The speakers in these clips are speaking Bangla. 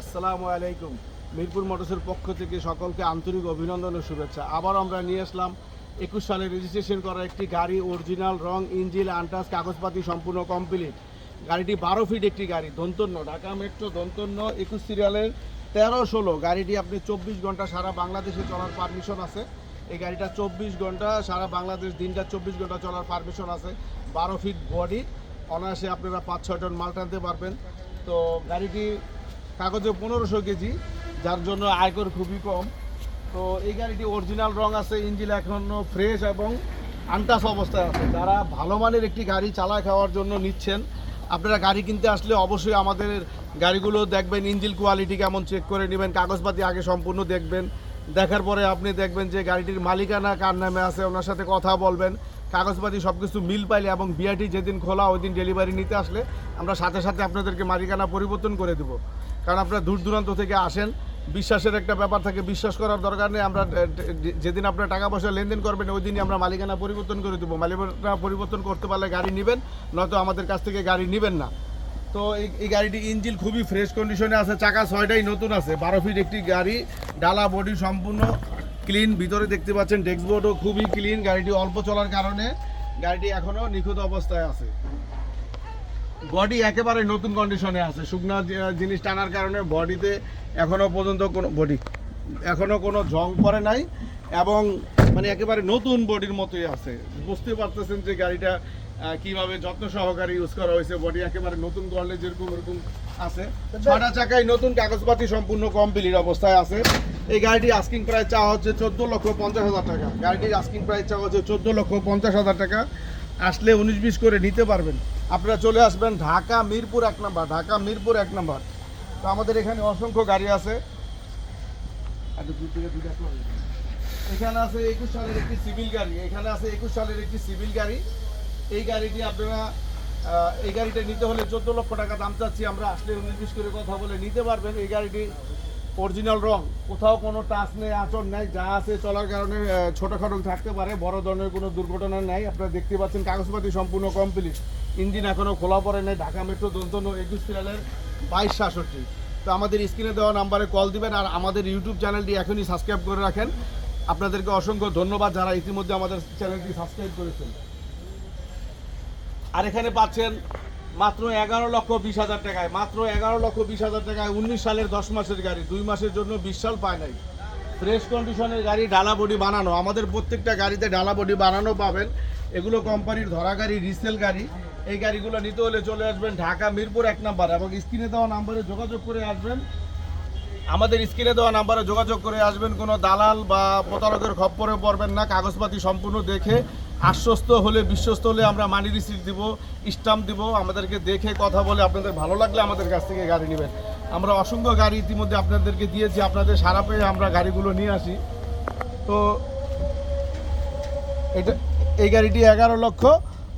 আসসালামু আলাইকুম। মিরপুর মোটরসের পক্ষ থেকে সকলকে আন্তরিক অভিনন্দন ও শুভেচ্ছা। আবার আমরা নিয়ে আসলাম একুশ সালে রেজিস্ট্রেশন করা একটি গাড়ি অরিজিনাল রং ইঞ্জিন আন্টাস কাগজপাতি সম্পূর্ণ কমপ্লিট গাড়িটি বারো ফিট একটি গাড়ি, দন্তন্য, ঢাকা মেট্রো দন্তন্য, একুশ সিরিয়ালের তেরো ষোলো। গাড়িটি আপনি চব্বিশ ঘণ্টা সারা বাংলাদেশে চলার পারমিশন আছে। এই গাড়িটা চব্বিশ ঘণ্টা সারা বাংলাদেশ, দিনটা চব্বিশ ঘণ্টা চলার পারমিশন আছে। বারো ফিট বডি অনায়াসে আপনারা পাঁচ ছয় টন মাল টানতে পারবেন। তো গাড়িটি কাগজে পনেরোশো কেজি, যার জন্য আয়কর খুবই কম। তো এই গাড়িটি অরিজিনাল রং আছে, ইঞ্জিন এখনও ফ্রেশ এবং আনটাস অবস্থায় আছে। যারা ভালো মানের একটি গাড়ি চালা খাওয়ার জন্য নিচ্ছেন, আপনারা গাড়ি কিনতে আসলে অবশ্যই আমাদের গাড়িগুলো দেখবেন, ইঞ্জিন কোয়ালিটি কেমন চেক করে নেবেন, কাগজপাতি আগে সম্পূর্ণ দেখবেন। দেখার পরে আপনি দেখবেন যে গাড়িটির মালিকানা কার নামে আছে, ওনার সাথে কথা বলবেন। কাগজপাতি সব কিছু মিল পাইলে এবং বিআইটি যেদিন খোলা ওই দিন ডেলিভারি নিতে আসলে আমরা সাথে সাথে আপনাদেরকে মালিকানা পরিবর্তন করে দেবো। কারণ আপনারা দূর দূরান্ত থেকে আসেন, বিশ্বাসের একটা ব্যাপার থাকে, বিশ্বাস করার দরকার নেই, আমরা যেদিন আপনার টাকা পয়সা লেনদেন করবেন ওই দিনই আমরা মালিকানা পরিবর্তন করে দেবো। মালিকানা পরিবর্তন করতে পারলে গাড়ি নেবেন, নয়তো আমাদের কাছ থেকে গাড়ি নেবেন না। তো এই গাড়িটি ইঞ্জিন খুবই ফ্রেশ কন্ডিশনে আছে, চাকা ছয়টাই নতুন আছে, বারো ফিট একটি গাড়ি, ডালা, বডি সম্পূর্ণ ক্লিন ভিতরে দেখতে পাচ্ছেন ডেস্কবোর্ডও খুবই ক্লিন গাড়িটি অল্প চলার কারণে গাড়িটি এখনও নিখুঁত অবস্থায় আছে। বডি একেবারে নতুন কন্ডিশনে আছে, শুকনা জিনিস টানার কারণে বডিতে এখনও পর্যন্ত কোনো বডি এখনও কোনো জং পড়ে নাই এবং মানে একেবারে নতুন বডির মতোই আছে। বুঝতে পারতেছেন যে গাড়িটা কীভাবে যত্ন সহকারে ইউজ করা হয়েছে বডি একেবারে নতুন করলে যেরকম এরকম আছে। ছটা চাকায় নতুন কাগজপাতি সম্পূর্ণ কমপ্লিট অবস্থায় আছে। এই গাড়িটি আস্কিং প্রাইস চাওয়া হচ্ছে চোদ্দ লক্ষ পঞ্চাশ হাজার টাকা। গাড়িটির আস্কিং প্রাইস চাওয়া হচ্ছে চোদ্দ লক্ষ পঞ্চাশ হাজার টাকা। আসলে উনিশ বিশ করে নিতে পারবেন। আপনারা চলে আসবেন ঢাকা মিরপুর এক নাম্বার ঢাকা মিরপুর এক নাম্বার। তো আমাদের এখানে অসংখ্য গাড়ি আছে। আচ্ছা। এখানে আছে একুশ সালের একটি সিভিল গাড়ি এখানে আছে একুশ সালের একটি সিভিল গাড়ি। এই গাড়িটি আপনারা এই গাড়িটা নিতে হলে চোদ্দ লক্ষ টাকা দাম চাচ্ছি। আমরা আসলে উনিশ করে কথা বলে নিতে পারবেন এই গাড়িটি। অরিজিনাল রং, কোথাও কোনো টাচ নেই আচর নেই, যা আছে চলার কারণে ছোটখাটো থাকতে পারে, বড় ধরনের কোনো দুর্ঘটনা নেই। আপনারা দেখতে পাচ্ছেন কাগজপাতি সম্পূর্ণ কমপ্লিট ইঞ্জিন এখনও খোলা পড়ে নেই। ঢাকা মেট্রো দন্তন্য একুশ সিরিয়ালের বাইশ সাতষট্টি। তো আমাদের স্ক্রিনে দেওয়া নাম্বারে কল দিবেন আর আমাদের ইউটিউব চ্যানেলটি এখনই সাবস্ক্রাইব করে রাখেন। আপনাদেরকে অসংখ্য ধন্যবাদ যারা ইতিমধ্যে আমাদের চ্যানেলটি সাবস্ক্রাইব করেছেন। আর এখানে পাচ্ছেন মাত্র এগারো লক্ষ বিশ হাজার টাকায়, মাত্র এগারো লক্ষ বিশ হাজার টাকায় উনিশ সালের দশ মাসের গাড়ি, দুই মাসের জন্য বিশ সাল পায় নাই। ফ্রেশ কন্ডিশনের গাড়ি ডালা বডি বানানো, আমাদের প্রত্যেকটা গাড়িতে ডালা বডি বানানো পাবেন। এগুলো কোম্পানির ধরা গাড়ি রিসেল গাড়ি। এই গাড়িগুলো নিতে হলে চলে আসবেন ঢাকা, মিরপুর এক নাম্বার এবং স্ক্রিনে দেওয়া নাম্বারে যোগাযোগ করে আসবেন। আমাদের স্ক্রিনে দেওয়া নাম্বারে যোগাযোগ করে আসবেন, কোনো দালাল বা প্রতারকের খপ্পরে পড়বেন না, কাগজপাতি সম্পূর্ণ দেখে আশ্বস্ত হলে, বিশ্বস্ত হলে আমরা মানি রিসিপ্ট দিব স্টাম্প দিব, আমাদেরকে দেখে কথা বলে আপনাদের ভালো লাগলে আমাদের কাছ থেকে গাড়ি নেবেন। আমরা অসংখ্য গাড়ি ইতিমধ্যে আপনাদেরকে দিয়েছি, আপনাদের সারা পেয়ে আমরা গাড়িগুলো নিয়ে আসি। তো এটা, এই গাড়িটি এগারো লক্ষ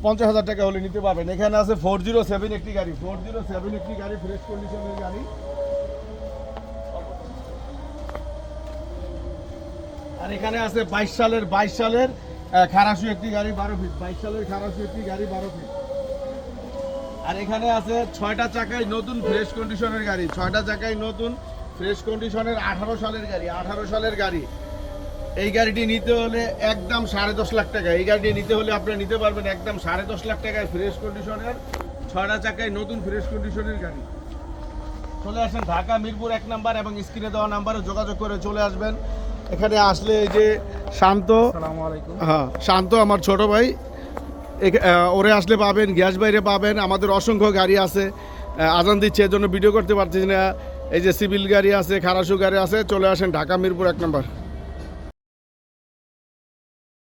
পঞ্চাশ হাজার টাকা হলে নিতে পারবেন। এখানে আছে ফোর জিরো সেভেন একটি গাড়ি ফোর জিরো সেভেন একটি গাড়ি ফ্রেশ কন্ডিশনের গাড়ি। আর এখানে আছে বাইশ সালের বাইশ সালের খারাসু একটি গাড়ি বারো ফিট বাইশ সালের খারাসু একটি গাড়ি বারো ফিট আর এখানে আছে ছয়টা চাকায় নতুন ফ্রেশ কন্ডিশনের গাড়ি, ছয়টা চাকায় নতুন ফ্রেশ কন্ডিশনের আঠারো সালের গাড়ি, আঠারো সালের গাড়ি। এই গাড়িটি নিতে হলে একদম সাড়ে দশ লাখ টাকা, এই গাড়িটি নিতে হলে আপনি নিতে পারবেন একদম সাড়ে দশ লাখ টাকায় ফ্রেশ কন্ডিশনের ছয়টা চাকায় নতুন ফ্রেশ কন্ডিশনের গাড়ি। চলে আসেন ঢাকা মিরপুর এক নাম্বার এবং স্ক্রিনে দেওয়া নাম্বারে যোগাযোগ করে চলে আসবেন। এখানে আসলে এই যে শান্ত হ্যাঁ শান্ত আমার ছোট ভাই। ওরে আসলে পাবেন গ্যাস বাইরে পাবেন আমাদের অসংখ্য গাড়ি আছে। আজান দিচ্ছে এর জন্য ভিডিও করতে পারছি না। এই যে সিভিল গাড়ি আছে খারাসু গাড়ি আছে চলে আসেন ঢাকা মিরপুর এক নম্বর।